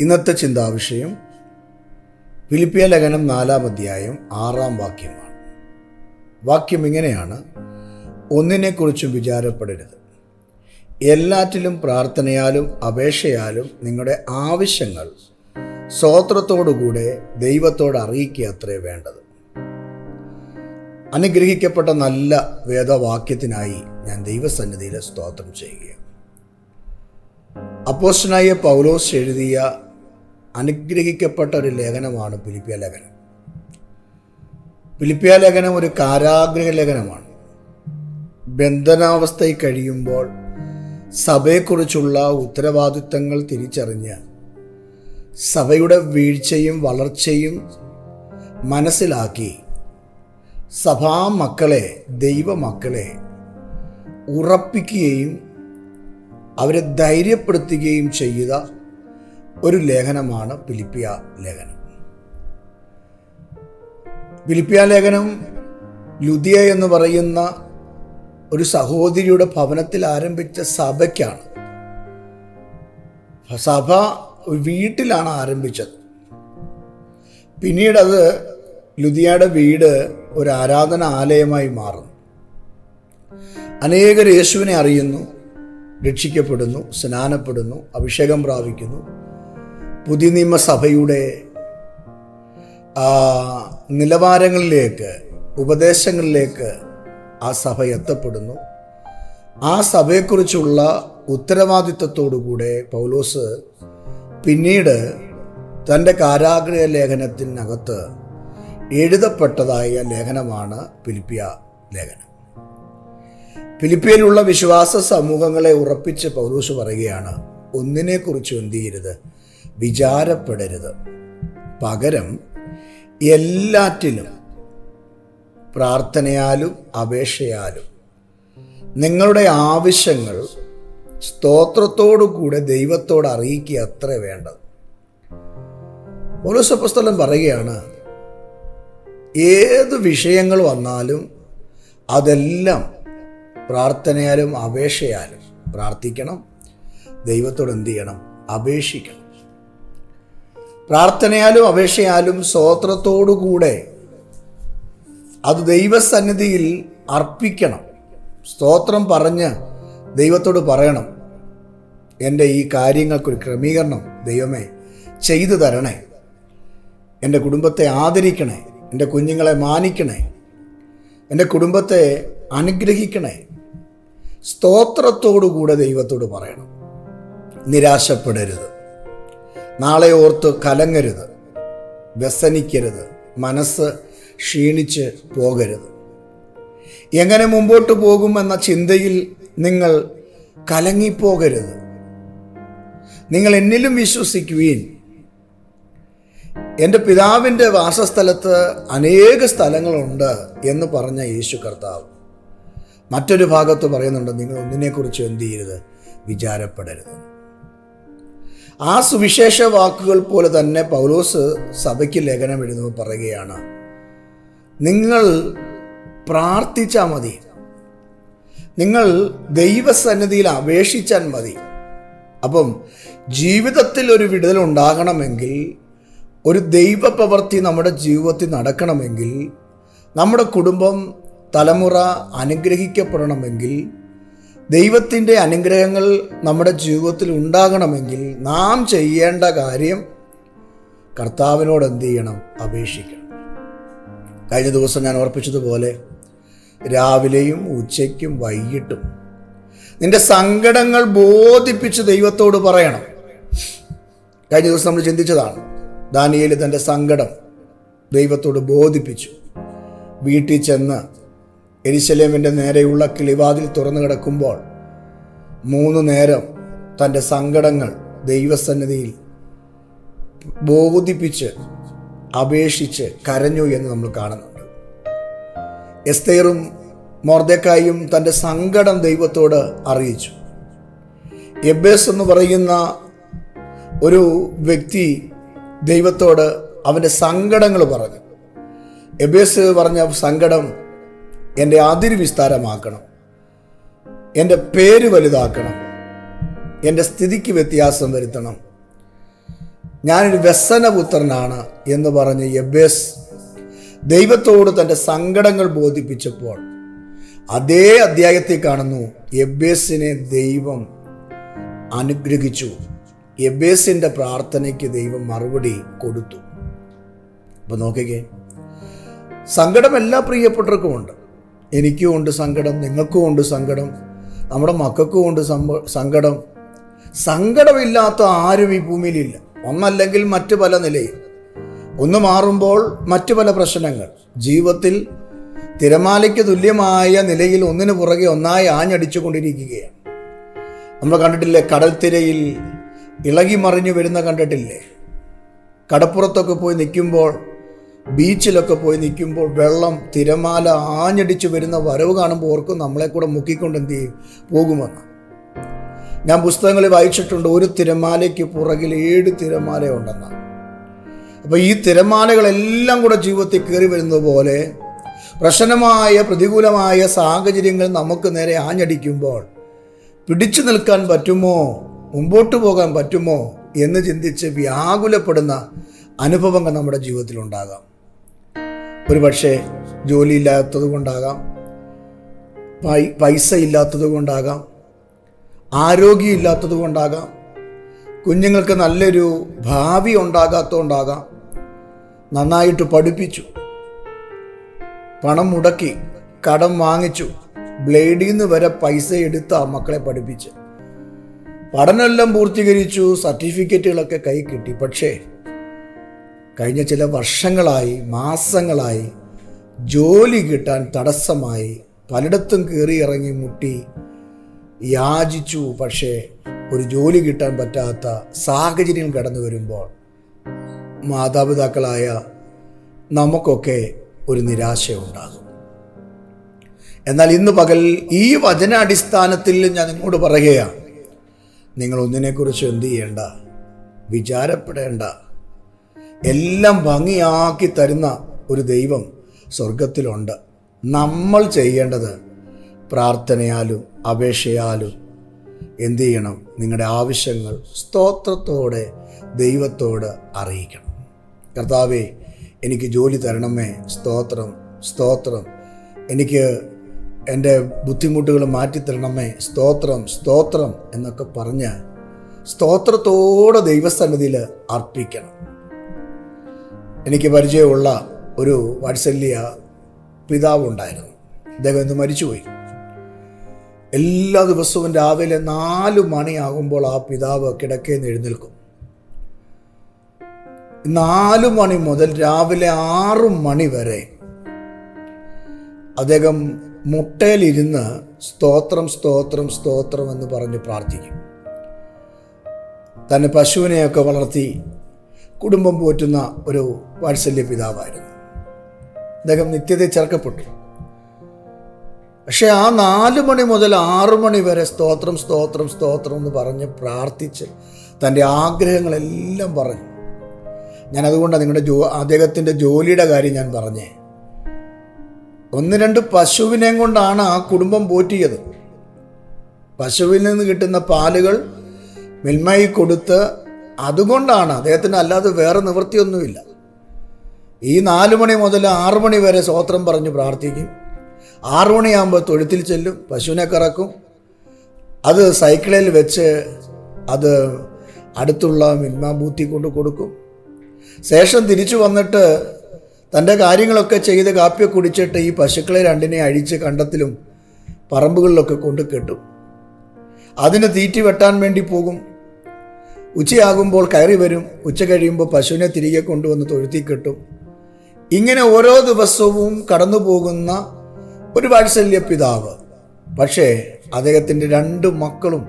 ഇന്നത്തെ ചിന്താവിഷയം ഫിലിപ്പിയ ലേഖനം നാലാം അധ്യായം ആറാം വാക്യമാണ്. വാക്യം ഇങ്ങനെയാണ്. ഒന്നിനെക്കുറിച്ചും വിചാരപ്പെടരുത്. എല്ലാറ്റിലും പ്രാർത്ഥനയാലും അപേക്ഷയാലും നിങ്ങളുടെ ആവശ്യങ്ങൾ സ്വോത്രത്തോടുകൂടെ ദൈവത്തോട് അറിയിക്കുക അത്രേ വേണ്ടത്. അനുഗ്രഹിക്കപ്പെട്ട നല്ല വേദവാക്യത്തിനായി ഞാൻ ദൈവസന്നിധിയിൽ സ്തോത്രം ചെയ്യുകയാണ്. അപ്പോസ്റ്റനായ പൗലോസ് എഴുതിയ അനുഗ്രഹിക്കപ്പെട്ട ഒരു ലേഖനമാണ് പിലിപ്പിയ ലേഖനം. പിലിപ്പിയ ലേഖനം ഒരു കാരാഗ്രഹ ലേഖനമാണ്. ബന്ധനാവസ്ഥയിൽ കഴിയുമ്പോൾ സഭയെക്കുറിച്ചുള്ള ഉത്തരവാദിത്തങ്ങൾ തിരിച്ചറിഞ്ഞ് സഭയുടെ വീഴ്ചയും വളർച്ചയും മനസ്സിലാക്കി സഭാ മക്കളെ ദൈവമക്കളെ ഉറപ്പിക്കുകയും അവരെ ധൈര്യപ്പെടുത്തുകയും ചെയ്ത ഒരു ലേഖനമാണ് ഫിലിപ്പിയ ലേഖനം. ഫിലിപ്പിയ ലേഖനം ലുദിയ എന്ന് പറയുന്ന ഒരു സഹോദരിയുടെ ഭവനത്തിൽ ആരംഭിച്ച സഭയ്ക്കാണ്. സഭ വീട്ടിലാണ് ആരംഭിച്ചത്. പിന്നീട് അത് ലുദിയയുടെ വീട് ഒരു ആരാധന ആലയമായി മാറുന്നു. അനേകർ യേശുവിനെ അറിയുന്നു രക്ഷിക്കപ്പെടുന്നു സ്നാനപ്പെടുന്നു അഭിഷേകം പ്രാപിക്കുന്നു പുതിയ നിയമസഭയുടെ നിലവാരങ്ങളിലേക്ക് ഉപദേശങ്ങളിലേക്ക് ആ സഭ എത്തപ്പെടുന്നു. ആ സഭയെക്കുറിച്ചുള്ള ഉത്തരവാദിത്വത്തോടുകൂടെ പൗലോസ് പിന്നീട് തന്റെ കാരാഗ്രഹ ലേഖനത്തിനകത്ത് എഴുതപ്പെട്ടതായ ലേഖനമാണ് ഫിലിപ്പിയ ലേഖനം. ഫിലിപ്പിയയിലുള്ള വിശ്വാസ സമൂഹങ്ങളെ ഉറപ്പിച്ച് പൗലൂസ് പറയുകയാണ് ഒന്നിനെക്കുറിച്ച് എന്ത് ചെയ്യരുത്. വിചാരപ്പെടരുത്. പകരം എല്ലാറ്റിലും പ്രാർത്ഥനയാലും അപേക്ഷയാലും നിങ്ങളുടെ ആവശ്യങ്ങൾ സ്തോത്രത്തോടുകൂടെ ദൈവത്തോട് അറിയിക്കുക അത്ര വേണ്ടത്. പൗലോസ് പുസ്തകം പറയുകയാണ് ഏത് വിഷയങ്ങൾ വന്നാലും അതെല്ലാം പ്രാർത്ഥനയാലും അപേക്ഷയാലും പ്രാർത്ഥിക്കണം ദൈവത്തോട് എന്ത് ചെയ്യണം? അപേക്ഷിക്കണം. പ്രാർത്ഥനയാലും അപേക്ഷയാലും സ്തോത്രത്തോടുകൂടെ അത് ദൈവസന്നിധിയിൽ അർപ്പിക്കണം. സ്തോത്രം പറഞ്ഞ് ദൈവത്തോട് പറയണം. എന്റെ ഈ കാര്യങ്ങൾക്കൊരു ക്രമീകരണം ദൈവമേ ചെയ്തു തരണേ. എന്റെ കുടുംബത്തെ ആദരിക്കണേ. എന്റെ കുഞ്ഞുങ്ങളെ മാനിക്കണേ. എന്റെ കുടുംബത്തെ അനുഗ്രഹിക്കണേ. സ്തോത്രത്തോടുകൂടെ ദൈവത്തോട് പറയണം. നിരാശപ്പെടരുത്. നാളെ ഓർത്ത് കലങ്ങരുത്. വ്യസനിക്കരുത്. മനസ്സ് ക്ഷീണിച്ച് പോകരുത്. എങ്ങനെ മുമ്പോട്ട് പോകുമെന്ന ചിന്തയിൽ നിങ്ങൾ കലങ്ങിപ്പോകരുത്. നിങ്ങൾ എന്നിലും വിശ്വസിക്കുവീൻ. എന്റെ പിതാവിന്റെ വാസസ്ഥലത്ത് അനേക സ്ഥലങ്ങളുണ്ട് എന്ന് പറഞ്ഞ യേശു കർത്താവ്. മറ്റൊരു ഭാഗത്ത് പറയുന്നുണ്ട് നിങ്ങൾ ഒന്നിനെക്കുറിച്ച് എന്ത് ചെയ്യരുത്? വിചാരപ്പെടരുത്. ആ സുവിശേഷ വാക്കുകൾ പോലെ തന്നെ പൗലോസ് സഭയ്ക്ക് ലേഖനം എഴുതുമ്പോൾ പറയുകയാണ് നിങ്ങൾ പ്രാർത്ഥിച്ചാൽ മതി. നിങ്ങൾ ദൈവസന്നിധിയിൽ അപേക്ഷിച്ചാൽ മതി. അപ്പം ജീവിതത്തിൽ ഒരു വിടുതൽ ഉണ്ടാകണമെങ്കിൽ ഒരു ദൈവ പ്രവൃത്തി നമ്മുടെ ജീവിതത്തിൽ നടക്കണമെങ്കിൽ നമ്മുടെ കുടുംബം തലമുറ അനുഗ്രഹിക്കപ്പെടണമെങ്കിൽ ദൈവത്തിന്റെ അനുഗ്രഹങ്ങൾ നമ്മുടെ ജീവിതത്തിൽ ഉണ്ടാകണമെങ്കിൽ നാം ചെയ്യേണ്ട കാര്യം കർത്താവിനോട് എന്ത് ചെയ്യണം? അപേക്ഷിക്കണം. കഴിഞ്ഞ ദിവസം ഞാൻ ഓർപ്പിച്ചതുപോലെ രാവിലെയും ഉച്ചയ്ക്കും വൈകിട്ടും നിന്റെ സങ്കടങ്ങൾ ബോധിപ്പിച്ച് ദൈവത്തോട് പറയണം. കഴിഞ്ഞ ദിവസം നമ്മൾ ചിന്തിച്ചതാണ് ദാനിയേൽ തന്റെ സങ്കടം ദൈവത്തോട് ബോധിപ്പിച്ചു. വീട്ടിൽ ചെന്ന് എരിശലേമിന്റെ നേരെയുള്ള കിളിവാതിൽ തുറന്നു കിടക്കുമ്പോൾ മൂന്ന് നേരം തന്റെ സങ്കടങ്ങൾ ദൈവസന്നിധിയിൽ ബോധിപ്പിച്ച് അപേക്ഷിച്ച് കരഞ്ഞു എന്ന് നമ്മൾ കാണുന്നുണ്ട്. എസ്തേറും മോർദക്കായും തന്റെ സങ്കടം ദൈവത്തോട് അറിയിച്ചു. എബേസ് എന്ന് പറയുന്ന ഒരു വ്യക്തി ദൈവത്തോട് അവന്റെ സങ്കടങ്ങൾ പറഞ്ഞു. എബേസ് പറഞ്ഞ സങ്കടം എന്റെ അതിര് വിസ്താരമാക്കണം. എന്റെ പേര് വലുതാക്കണം. എന്റെ സ്ഥിതിക്ക് വ്യത്യാസം വരുത്തണം. ഞാനൊരു വ്യസനപുത്രനാണ് എന്ന് പറഞ്ഞ് യബേസ് ദൈവത്തോട് തന്റെ സങ്കടങ്ങൾ ബോധിപ്പിച്ചപ്പോൾ അതേ അധ്യായത്തിൽ കാണുന്നു. യബേസിനെ ദൈവം അനുഗ്രഹിച്ചു. യബേസിന്റെ പ്രാർത്ഥനയ്ക്ക് ദൈവം മറുപടി കൊടുത്തു. അപ്പോൾ നോക്കിക്കേ സങ്കടം എല്ലാ പ്രിയപ്പെട്ടവർക്കും ഉണ്ട്. എനിക്കും ഉണ്ട് സങ്കടം നിങ്ങൾക്കും ഉണ്ട് സങ്കടം നമ്മുടെ മക്കൾക്കും ഉണ്ട് സങ്കടം. സങ്കടമില്ലാത്ത ആരും ഈ ഭൂമിയിലില്ല. ഒന്നല്ലെങ്കിൽ മറ്റ് പല നിലയിൽ. ഒന്ന് മാറുമ്പോൾ മറ്റു പല പ്രശ്നങ്ങൾ. ജീവിതത്തിൽ തിരമാലയ്ക്ക് തുല്യമായ നിലയിൽ ഒന്നിനു പുറകെ ഒന്നായി ആഞ്ഞടിച്ചു കൊണ്ടിരിക്കുകയാണ് നമ്മൾ കണ്ടിട്ടില്ലേ കടൽ തിരയിൽ ഇളകി മറിഞ്ഞു വരുന്ന കണ്ടിട്ടില്ലേ? കടപ്പുറത്തൊക്കെ പോയി നിൽക്കുമ്പോൾ ബീച്ചിലൊക്കെ പോയി നിൽക്കുമ്പോൾ വെള്ളം തിരമാല ആഞ്ഞടിച്ച് വരുന്ന വരവ് കാണുമ്പോൾ ഓർക്കും നമ്മളെ കൂടെ മുക്കിക്കൊണ്ട് എന്ത് ചെയ്യും? പോകുമെന്ന്. ഞാൻ പുസ്തകങ്ങളിൽ വായിച്ചിട്ടുണ്ട് ഒരു തിരമാലയ്ക്ക് പുറകിൽ ഏഴ് തിരമാല ഉണ്ടെന്ന് അപ്പോൾ ഈ തിരമാലകളെല്ലാം കൂടെ ജീവിതത്തിൽ കയറി വരുന്നത് പോലെ പ്രശ്നമായ പ്രതികൂലമായ സാഹചര്യങ്ങൾ നമുക്ക് നേരെ ആഞ്ഞടിക്കുമ്പോൾ പിടിച്ചു നിൽക്കാൻ പറ്റുമോ മുമ്പോട്ട് പോകാൻ പറ്റുമോ എന്ന് ചിന്തിച്ച് വ്യാകുലപ്പെടുന്ന അനുഭവങ്ങൾ നമ്മുടെ ജീവിതത്തിൽ ഉണ്ടാകാം ഒരു പക്ഷേ ജോലിയില്ലാത്തത് കൊണ്ടാകാം പൈസ ഇല്ലാത്തത് കൊണ്ടാകാം ആരോഗ്യം ഇല്ലാത്തത് കൊണ്ടാകാം കുഞ്ഞുങ്ങൾക്ക് നല്ലൊരു ഭാവി ഉണ്ടാകാത്തതുകൊണ്ടാകാം നന്നായിട്ട് പഠിപ്പിച്ചു പണം മുടക്കി കടം വാങ്ങിച്ചു ബ്ലേഡിൽ നിന്ന് വരെ പൈസ എടുത്ത് ആ മക്കളെ പഠിപ്പിച്ച്. പഠനമെല്ലാം പൂർത്തീകരിച്ചു സർട്ടിഫിക്കറ്റുകളൊക്കെ കൈ കിട്ടി. പക്ഷേ കഴിഞ്ഞ ചില വർഷങ്ങളായി മാസങ്ങളായി ജോലി കിട്ടാൻ തടസ്സമായി. പലയിടത്തും കയറി ഇറങ്ങി മുട്ടി യാചിച്ചു. പക്ഷേ ഒരു ജോലി കിട്ടാൻ പറ്റാത്ത സാഹചര്യം കടന്നു വരുമ്പോൾ മാതാപിതാക്കളായ നമുക്കൊക്കെ ഒരു നിരാശയുണ്ടാകും എന്നാൽ ഇന്ന് പകൽ ഈ വചനാടിസ്ഥാനത്തിൽ ഞാൻ നിങ്ങളോട് പറയുകയാണ്. നിങ്ങൾ ഒന്നിനെക്കുറിച്ച് എന്ത് ചെയ്യേണ്ട? വിചാരപ്പെടേണ്ട. എല്ലാം ഭംഗിയാക്കി തരുന്ന ഒരു ദൈവം സ്വർഗത്തിലുണ്ട്. നമ്മൾ ചെയ്യേണ്ടത് പ്രാർത്ഥനയാലും അപേക്ഷയാലും എന്തു ചെയ്യണം? നിങ്ങളുടെ ആവശ്യങ്ങൾ സ്തോത്രത്തോടെ ദൈവത്തോട് അറിയിക്കണം. കർത്താവേ എനിക്ക് ജോലി തരണമേ. സ്തോത്രം സ്തോത്രം. എനിക്ക് എന്റെ ബുദ്ധിമുട്ടുകൾ മാറ്റിത്തരണമേ സ്തോത്രം സ്തോത്രം എന്നൊക്കെ പറഞ്ഞ് സ്തോത്രത്തോടെ ദൈവസന്നിധിയിൽ അർപ്പിക്കണം. എനിക്ക് പരിചയമുള്ള ഒരു വാത്സല്യ പിതാവുണ്ടായിരുന്നു. അദ്ദേഹം ഇന്ന് മരിച്ചുപോയി. എല്ലാ ദിവസവും രാവിലെ നാല് മണിയാകുമ്പോൾ ആ പിതാവ് നിന്ന് എഴുന്നേൽക്കും. നാല് മണി മുതൽ രാവിലെ ആറ് മണി വരെ അദ്ദേഹം മുട്ടയിലിരുന്ന് സ്തോത്രം സ്തോത്രം സ്തോത്രം എന്ന് പറഞ്ഞ് പ്രാർത്ഥിക്കും. തന്നെ പശുവിനെയൊക്കെ വളർത്തി കുടുംബം പോറ്റുന്ന ഒരു വാത്സല്യ പിതാവായിരുന്നു. അദ്ദേഹം നിത്യതയിൽ ചേർക്കപ്പെട്ടു. പക്ഷെ ആ നാല് മണി മുതൽ ആറു മണി വരെ സ്തോത്രം സ്തോത്രം സ്തോത്രം എന്ന് പറഞ്ഞ് പ്രാർത്ഥിച്ച് തന്റെ ആഗ്രഹങ്ങളെല്ലാം പറഞ്ഞു. ഞാൻ അതുകൊണ്ടാണ് നിങ്ങളുടെ ജോ അദ്ദേഹത്തിന്റെ ജോലിയുടെ കാര്യം ഞാൻ പറഞ്ഞേ. ഒന്ന് രണ്ട് പശുവിനെയും കൊണ്ടാണ് ആ കുടുംബം പോറ്റിയത്. പശുവിൽ നിന്ന് കിട്ടുന്ന പാലുകൾ മിൽമയിൽ കൊടുത്ത് അതുകൊണ്ടാണ് അദ്ദേഹത്തിന് അല്ലാതെ വേറെ നിവൃത്തിയൊന്നുമില്ല. ഈ നാല് മണി മുതൽ ആറു മണി വരെ സ്വോത്രം പറഞ്ഞ് പ്രാർത്ഥിക്കും. ആറു മണിയാകുമ്പോൾ തൊഴുത്തിൽ ചെല്ലും പശുവിനെ കറക്കും. അത് സൈക്കിളിൽ വെച്ച് അത് അടുത്തുള്ള മിൽമ ബൂത്തി കൊണ്ട് കൊടുക്കും. ശേഷം തിരിച്ചു വന്നിട്ട് തന്റെ കാര്യങ്ങളൊക്കെ ചെയ്ത് കാപ്പി കുടിച്ചിട്ട് ഈ പശുക്കളെ രണ്ടിനെ അഴിച്ച് കണ്ടത്തിലും പറമ്പുകളിലൊക്കെ കൊണ്ട് കെട്ടും. അതിന് തീറ്റി വെട്ടാൻ വേണ്ടി പോകും. ഉച്ചയാകുമ്പോൾ കയറി വരും. ഉച്ച കഴിയുമ്പോൾ പശുവിനെ തിരികെ കൊണ്ടുവന്ന് തൊഴുത്തി കിട്ടും. ഇങ്ങനെ ഓരോ ദിവസവും കടന്നു പോകുന്ന ഒരു വാത്സല്യ പിതാവ് പക്ഷേ അദ്ദേഹത്തിന്റെ രണ്ട് മക്കളും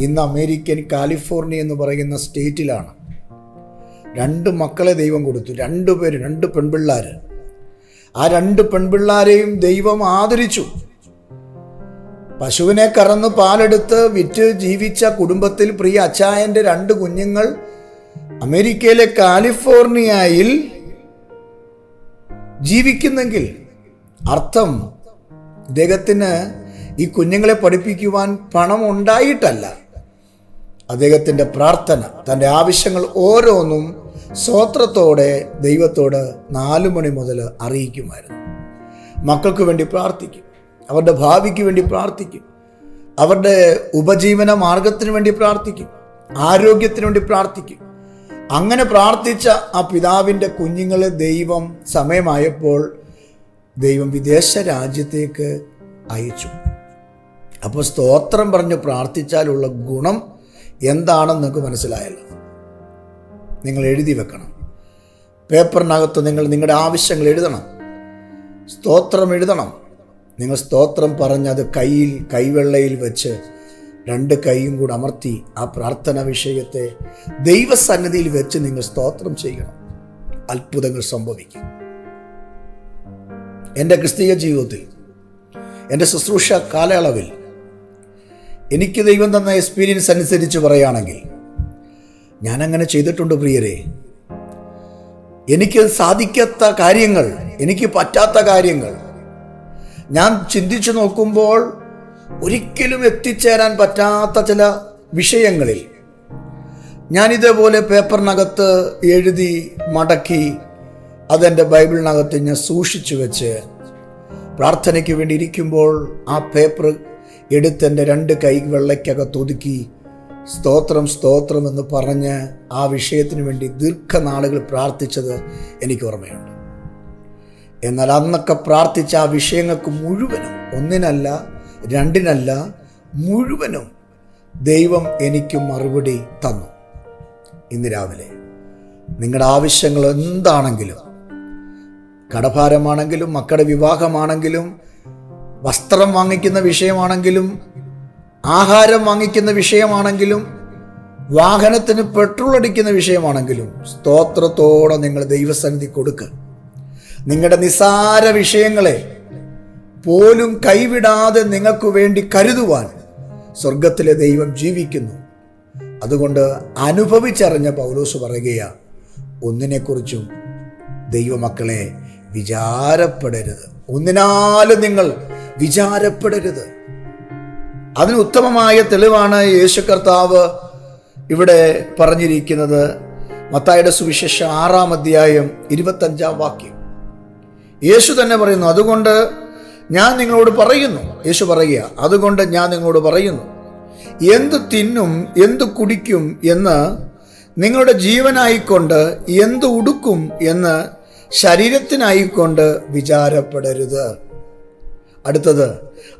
ഇന്ന് അമേരിക്കൻ കാലിഫോർണിയ എന്ന് പറയുന്ന സ്റ്റേറ്റിലാണ്. രണ്ട് മക്കളെ ദൈവം കൊടുത്തു. രണ്ടു പേര് രണ്ട് പെൺപിള്ളാർ ആ രണ്ട് പെൺപിള്ളാരെയും ദൈവം ആദരിച്ചു. പശുവിനെ കറന്ന് പാലെടുത്ത് വിറ്റ് ജീവിച്ച കുടുംബത്തിൽ പ്രിയ അച്ചായന്റെ രണ്ട് കുഞ്ഞുങ്ങൾ അമേരിക്കയിലെ കാലിഫോർണിയയിൽ ജീവിക്കുന്നെങ്കിൽ അർത്ഥം അദ്ദേഹത്തിന് ഈ കുഞ്ഞുങ്ങളെ പഠിപ്പിക്കുവാൻ പണം ഉണ്ടായിട്ടല്ല അദ്ദേഹത്തിന്റെ പ്രാർത്ഥന തന്റെ ആവശ്യങ്ങൾ ഓരോന്നും സ്വോത്രത്തോടെ ദൈവത്തോട് നാലു മണി മുതൽ അറിയിക്കുമായിരുന്നു. മക്കൾക്ക് വേണ്ടി പ്രാർത്ഥിക്കും. അവരുടെ ഭാവിക്ക് വേണ്ടി പ്രാർത്ഥിക്കും. അവരുടെ ഉപജീവന മാർഗത്തിന് വേണ്ടി പ്രാർത്ഥിക്കും. ആരോഗ്യത്തിന് വേണ്ടി പ്രാർത്ഥിക്കും. അങ്ങനെ പ്രാർത്ഥിച്ച ആ പിതാവിന്റെ കുഞ്ഞുങ്ങളെ ദൈവം സമയമായപ്പോൾ ദൈവം വിദേശ രാജ്യത്തേക്ക് അയച്ചു. അപ്പോൾ സ്തോത്രം പറഞ്ഞ് പ്രാർത്ഥിച്ചാലുള്ള ഗുണം എന്താണെന്ന് നിങ്ങൾക്ക് മനസ്സിലായല്ലോ. നിങ്ങൾ എഴുതി വെക്കണം. പേപ്പറിനകത്ത് നിങ്ങൾ നിങ്ങളുടെ ആവശ്യങ്ങൾ എഴുതണം. സ്തോത്രം എഴുതണം. നിങ്ങൾ സ്തോത്രം പറഞ്ഞ് അത് കയ്യിൽ കൈവെള്ളയിൽ വെച്ച് രണ്ട് കൈയും കൂടെ അമർത്തി ആ പ്രാർത്ഥന വിഷയത്തെ ദൈവസന്നിധിയിൽ വെച്ച് നിങ്ങൾ സ്തോത്രം ചെയ്യണം. അത്ഭുതങ്ങൾ സംഭവിക്കും. എന്റെ ക്രിസ്തീയ ജീവിതത്തിൽ എന്റെ ശുശ്രൂഷ കാലയളവിൽ എനിക്ക് ദൈവം തന്ന എക്സ്പീരിയൻസ് അനുസരിച്ച് പറയുകയാണെങ്കിൽ ഞാനങ്ങനെ ചെയ്തിട്ടുണ്ട് പ്രിയരെ. എനിക്ക് സാധിക്കാത്ത കാര്യങ്ങൾ എനിക്ക് പറ്റാത്ത കാര്യങ്ങൾ ഞാൻ ചിന്തിച്ചു നോക്കുമ്പോൾ ഒരിക്കലും എത്തിച്ചേരാൻ പറ്റാത്ത ചില വിഷയങ്ങളിൽ ഞാൻ ഇതേപോലെ പേപ്പറിനകത്ത് എഴുതി മടക്കി അതെന്റെ ബൈബിളിനകത്ത് ഞാൻ സൂക്ഷിച്ചു വെച്ച് പ്രാർത്ഥനയ്ക്ക് വേണ്ടി ഇരിക്കുമ്പോൾ ആ പേപ്പർ എടുത്ത് എന്റെ രണ്ട് കൈ വെള്ളയ്ക്കകത്ത് ഒതുക്കി സ്തോത്രം സ്തോത്രം എന്ന് പറഞ്ഞ് ആ വിഷയത്തിന് വേണ്ടി ദീർഘനാളുകൾ പ്രാർത്ഥിച്ചത് എനിക്ക് ഓർമ്മയുണ്ട്. എന്നാൽ അന്നൊക്കെ പ്രാർത്ഥിച്ച ആ വിഷയങ്ങൾക്ക് മുഴുവനും ഒന്നിനല്ല രണ്ടിനല്ല മുഴുവനും ദൈവം എനിക്ക് മറുപടി തന്നു. ഇന്ന് രാവിലെ നിങ്ങളുടെ ആവശ്യങ്ങൾ എന്താണെങ്കിലും കടഭാരമാണെങ്കിലും മക്കളുടെ വിവാഹമാണെങ്കിലും വസ്ത്രം വാങ്ങിക്കുന്ന വിഷയമാണെങ്കിലും ആഹാരം വാങ്ങിക്കുന്ന വിഷയമാണെങ്കിലും വാഹനത്തിന് പെട്രോൾ അടിക്കുന്ന വിഷയമാണെങ്കിലും സ്തോത്രത്തോടെ നിങ്ങൾ ദൈവസന്നിധി കൊടുക്കുക നിങ്ങളുടെ നിസാര വിഷയങ്ങളെ പോലും കൈവിടാതെ നിങ്ങൾക്ക് വേണ്ടി കരുതുവാൻ സ്വർഗത്തിലെ ദൈവം ജീവിക്കുന്നു. അതുകൊണ്ട് അനുഭവിച്ചറിഞ്ഞ പൗലോസ് പറയുകയാണ് ഒന്നിനെക്കുറിച്ചും ദൈവമക്കളെ വിചാരപ്പെടരുത്. ഒന്നിനാലും നിങ്ങൾ വിചാരപ്പെടരുത്. അതിന് ഉത്തമമായ തെളിവാണ് യേശു കർത്താവ് ഇവിടെ പറഞ്ഞിരിക്കുന്നത്. മത്തായുടെ സുവിശേഷം ആറാം അധ്യായം ഇരുപത്തഞ്ചാം വാക്യം. യേശു തന്നെ പറയുന്നു അതുകൊണ്ട് ഞാൻ നിങ്ങളോട് പറയുന്നു. യേശു പറയുക അതുകൊണ്ട് ഞാൻ നിങ്ങളോട് പറയുന്നു എന്ത് തിന്നും എന്ത് കുടിക്കും എന്ന് നിങ്ങളുടെ ജീവനായിക്കൊണ്ട് എന്ത് ഉടുക്കും എന്ന് ശരീരത്തിനായിക്കൊണ്ട് വിചാരപ്പെടരുത്. അടുത്തത്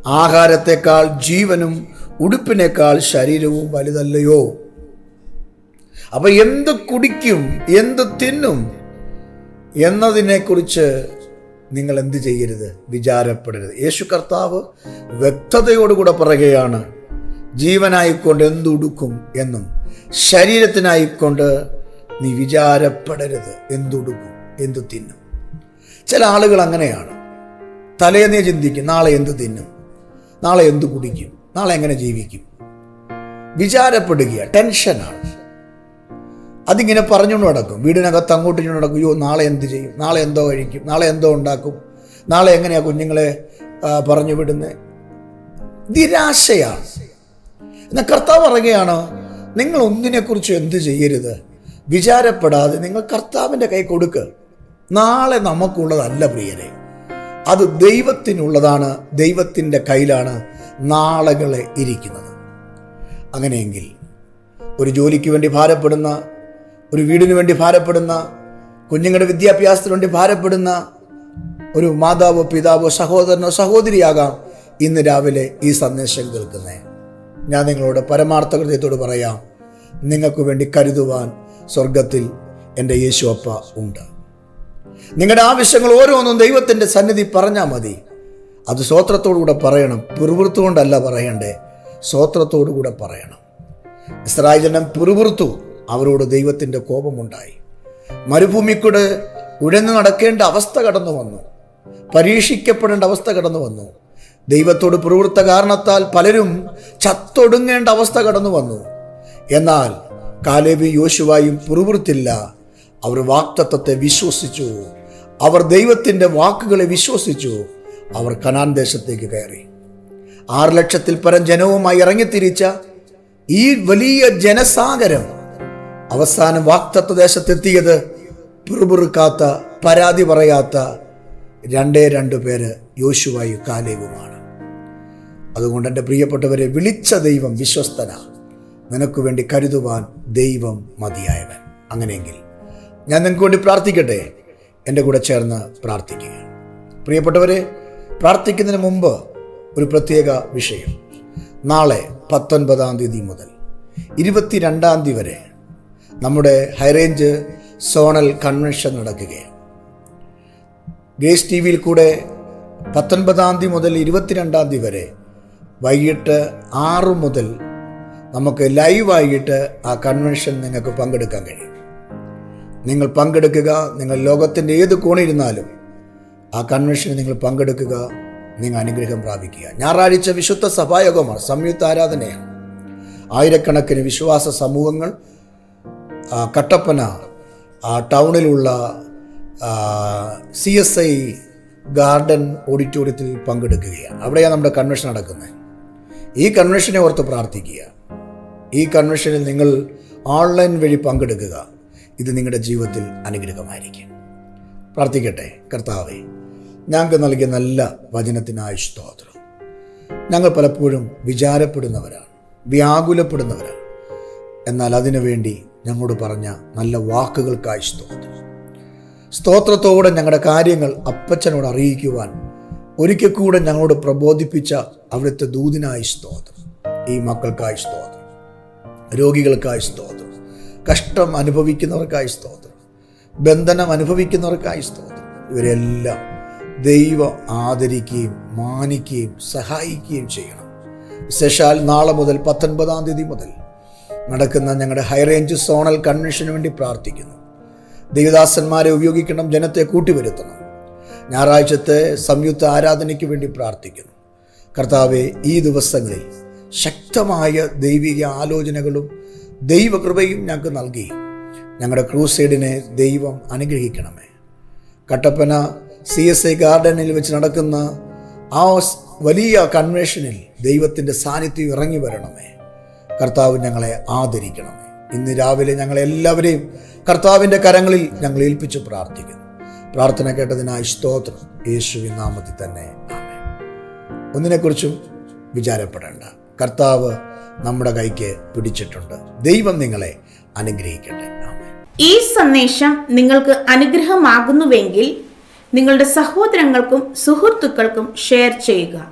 ആഹാരത്തെക്കാൾ ജീവനും ഉടുപ്പിനേക്കാൾ ശരീരവും വലുതല്ലയോ? അപ്പൊ എന്ത് കുടിക്കും എന്ത് തിന്നും എന്നതിനെക്കുറിച്ച് നിങ്ങൾ എന്ത് ചെയ്യരുത്? വിചാരപ്പെടരുത്. യേശു കർത്താവ് വ്യക്തതയോടുകൂടെ പറയുകയാണ് ജീവനായിക്കൊണ്ട് എന്തുടുക്കും എന്നും ശരീരത്തിനായിക്കൊണ്ട് നീ വിചാരപ്പെടരുത് എന്തുടുക്കും എന്തു തിന്നും. ചില ആളുകൾ അങ്ങനെയാണ്. തലേന്നേ ചിന്തിക്കും നാളെ എന്ത് തിന്നും? നാളെ എന്ത് കുടിക്കും? നാളെ എങ്ങനെ ജീവിക്കും? വിചാരപ്പെടുക ടെൻഷനാണ്. അതിങ്ങനെ പറഞ്ഞുകൊണ്ട് നടക്കും. വീടിനകത്ത് അങ്ങോട്ട് ഇങ്ങോട്ട് നടക്കും. അയ്യോ നാളെ എന്ത് ചെയ്യും? നാളെ എന്തോ കഴിക്കും? നാളെ എന്തോ ഉണ്ടാക്കും? നാളെ എങ്ങനെയാണ് കുഞ്ഞുങ്ങളെ പറഞ്ഞു വിടുന്നത് നിരാശയാണ്. എന്നാൽ കർത്താവ് പറയുകയാണ് നിങ്ങൾ ഒന്നിനെക്കുറിച്ച് എന്ത് ചെയ്യരുത്? വിചാരപ്പെടാതെ നിങ്ങൾ കർത്താവിന്റെ കൈ കൊടുക്കുക നാളെ നമുക്കുള്ളതല്ല പ്രിയരെ. അത് ദൈവത്തിനുള്ളതാണ് ദൈവത്തിന്റെ കയ്യിലാണ് നാളുകളെ ഇരിക്കുന്നത്. അങ്ങനെയെങ്കിൽ ഒരു ജോലിക്ക് വേണ്ടി ഭാരപ്പെടുന്ന ഒരു വീടിനു വേണ്ടി ഭാരപ്പെടുന്ന കുഞ്ഞുങ്ങളുടെ വിദ്യാഭ്യാസത്തിന് വേണ്ടി ഭാരപ്പെടുന്ന ഒരു മാതാവോ പിതാവോ സഹോദരനോ സഹോദരിയാകാം ഇന്ന് രാവിലെ ഈ സന്ദേശം കേൾക്കുന്നത് ഞാൻ നിങ്ങളോട് പരമാർത്ഥ ഹൃദയത്തോട് പറയാം നിങ്ങൾക്ക് വേണ്ടി കരുതുവാൻ സ്വർഗത്തിൽ എന്റെ യേശു അപ്പ ഉണ്ട്. നിങ്ങളുടെ ആവശ്യങ്ങൾ ഓരോന്നും ദൈവത്തിന്റെ സന്നിധി പറഞ്ഞാൽ മതി. അത് സ്വോത്രത്തോടുകൂടെ പറയണം. പിറുപിറുത്തുകൊണ്ടല്ല പറയണ്ടേ. സ്വോത്രത്തോടുകൂടെ പറയണം. ഇസ്രായേൽ ജനം പിറുപിറുത്തു. അവരോട് ദൈവത്തിന്റെ കോപമുണ്ടായി. മരുഭൂമിക്കൂടെ ഉഴന്നു നടക്കേണ്ട അവസ്ഥ കടന്നു വന്നു. പരീക്ഷിക്കപ്പെടേണ്ട അവസ്ഥ കടന്നു വന്നു. ദൈവത്തോട് പ്രവൃത്ത കാരണത്താൽ പലരും ചത്തൊടുങ്ങേണ്ട അവസ്ഥ കടന്നു വന്നു. എന്നാൽ കാലേബി യോശുവായും പുറവൃത്തില്ല അവർ വാക്തത്വത്തെ വിശ്വസിച്ചു. അവർ ദൈവത്തിന്റെ വാക്കുകളെ വിശ്വസിച്ചു. അവർ കനാൻ ദേശത്തേക്ക് കയറി. ആറ് ലക്ഷത്തിൽ പരം ജനവുമായി ഇറങ്ങിത്തിരിച്ച ഈ വലിയ ജനസാഗരം അവസാനം വാക്തത്വ ദേശത്തെത്തിയത് പിറുപിറുക്കാത്ത പരാതി പറയാത്ത രണ്ടേ രണ്ട് പേര് യോശുവായും കാലേവുമാണ് അതുകൊണ്ട് എന്റെ പ്രിയപ്പെട്ടവരെ വിളിച്ച ദൈവം വിശ്വസ്തന. നിനക്ക് വേണ്ടി കരുതുവാൻ ദൈവം മതിയായവൻ. അങ്ങനെയെങ്കിൽ ഞാൻ നിങ്ങൾക്ക് വേണ്ടി പ്രാർത്ഥിക്കട്ടെ? എന്റെ കൂടെ ചേർന്ന് പ്രാർത്ഥിക്കുക. പ്രിയപ്പെട്ടവരെ പ്രാർത്ഥിക്കുന്നതിന് മുമ്പ് ഒരു പ്രത്യേക വിഷയം. നാളെ പത്തൊൻപതാം തീയതി മുതൽ ഇരുപത്തിരണ്ടാം തീയതി വരെ നമ്മുടെ ഹൈറേഞ്ച് സോണൽ കൺവെൻഷൻ നടക്കുകയാണ്. ഗ്രേസ് ടി വിയിൽ കൂടെ പത്തൊൻപതാം തീയതി മുതൽ ഇരുപത്തിരണ്ടാം തീയതി വരെ വൈകിട്ട് ആറ് മുതൽ നമുക്ക് ലൈവായിട്ട് ആ കൺവെൻഷൻ നിങ്ങൾക്ക് പങ്കെടുക്കാൻ കഴിയും. നിങ്ങൾ പങ്കെടുക്കുക നിങ്ങൾ ലോകത്തിന്റെ ഏത് കോണിരുന്നാലും ആ കൺവെൻഷനിൽ നിങ്ങൾ പങ്കെടുക്കുക നിങ്ങൾ അനുഗ്രഹം പ്രാപിക്കുക. ഞായറാഴ്ച വിശുദ്ധ സഭായോഗമാണ് സംയുക്ത ആരാധനയാണ്. ആയിരക്കണക്കിന് വിശ്വാസ സമൂഹങ്ങൾ കട്ടപ്പന ടൗണിലുള്ള സി എസ് ഐ ഗാർഡൻ ഓഡിറ്റോറിയത്തിൽ പങ്കെടുക്കുകയാണ്. അവിടെയാണ് നമ്മുടെ കൺവെൻഷൻ നടക്കുന്നത് ഈ കൺവെൻഷനെ ഓർത്ത് പ്രാർത്ഥിക്കുക. ഈ കൺവെൻഷനിൽ നിങ്ങൾ ഓൺലൈൻ വഴി പങ്കെടുക്കുക. ഇത് നിങ്ങളുടെ ജീവിതത്തിൽ അനുഗ്രഹമായിരിക്കും. പ്രാർത്ഥിക്കട്ടെ കർത്താവെ ഞങ്ങൾക്ക് നൽകിയ നല്ല വചനത്തിനായി സ്തോത്രം. ഞങ്ങൾ പലപ്പോഴും വിചാരപ്പെടുന്നവരാണ് വ്യാകുലപ്പെടുന്നവരാണ്. എന്നാൽ അതിനുവേണ്ടി ഞങ്ങളോട് പറഞ്ഞ നല്ല വാക്കുകൾക്കായി സ്തോത്രം. സ്തോത്രത്തോടെ ഞങ്ങളുടെ കാര്യങ്ങൾ അപ്പച്ചനോട് അറിയിക്കുവാൻ ഒരിക്കൽ കൂടെ ഞങ്ങളോട് പ്രബോധിപ്പിച്ച അവിടുത്തെ ദൂതിനായി സ്തോത്രം. ഈ മക്കൾക്കായി സ്തോത്രം. രോഗികൾക്കായി സ്തോത്രം. കഷ്ടം അനുഭവിക്കുന്നവർക്കായി സ്തോത്രം. ബന്ധനം അനുഭവിക്കുന്നവർക്കായി സ്തോത്രം. ഇവരെല്ലാം ദൈവം ആദരിക്കുകയും മാനിക്കുകയും സഹായിക്കുകയും ചെയ്യണം. വിശേഷാൽ നാളെ മുതൽ പത്തൊൻപതാം തീയതി മുതൽ നടക്കുന്ന ഞങ്ങളുടെ ഹൈറേഞ്ച് സോണൽ കൺവെൻഷന് വേണ്ടി പ്രാർത്ഥിക്കുന്നു. ദേവദാസന്മാരെ ഉപയോഗിക്കണം ജനത്തെ കൂട്ടിവരുത്തണം. ഞായറാഴ്ചത്തെ സംയുക്ത ആരാധനയ്ക്ക് വേണ്ടി പ്രാർത്ഥിക്കുന്നു. കർത്താവെ ഈ ദിവസങ്ങളിൽ ശക്തമായ ദൈവിക ആലോചനകളും ദൈവകൃപയും ഞങ്ങൾക്ക് നൽകി. ഞങ്ങളുടെ ക്രൂസൈഡിനെ ദൈവം അനുഗ്രഹിക്കണമേ. കട്ടപ്പന സി എസ് ഐ ഗാർഡനിൽ വെച്ച് നടക്കുന്ന ആ വലിയ കൺവെൻഷനിൽ ദൈവത്തിന്റെ സാന്നിധ്യം ഇറങ്ങി വരണമേ. കർത്താവ് ഞങ്ങളെ ആദരിക്കണമേ. ഇന്ന് രാവിലെ ഞങ്ങളെല്ലാവരെയും കർത്താവിന്റെ കരങ്ങളിൽ ഞങ്ങൾ ഏൽപ്പിച്ച് പ്രാർത്ഥിക്കുന്നു. പ്രാർത്ഥന കേട്ടതിനായി സ്തോത്രം. യേശുവിൻ നാമത്തിൽ തന്നെ ഒന്നിനെക്കുറിച്ചും വിചാരപ്പെടേണ്ട. കർത്താവ് നമ്മുടെ കൈക്ക് പിടിച്ചിട്ടുണ്ട്. ദൈവം നിങ്ങളെ അനുഗ്രഹിക്കട്ടെ. ഈ സന്ദേശം നിങ്ങൾക്ക് അനുഗ്രഹമാകുന്നുവെങ്കിൽ നിങ്ങളുടെ സഹോദരങ്ങൾക്കും സുഹൃത്തുക്കൾക്കും ഷെയർ ചെയ്യുക.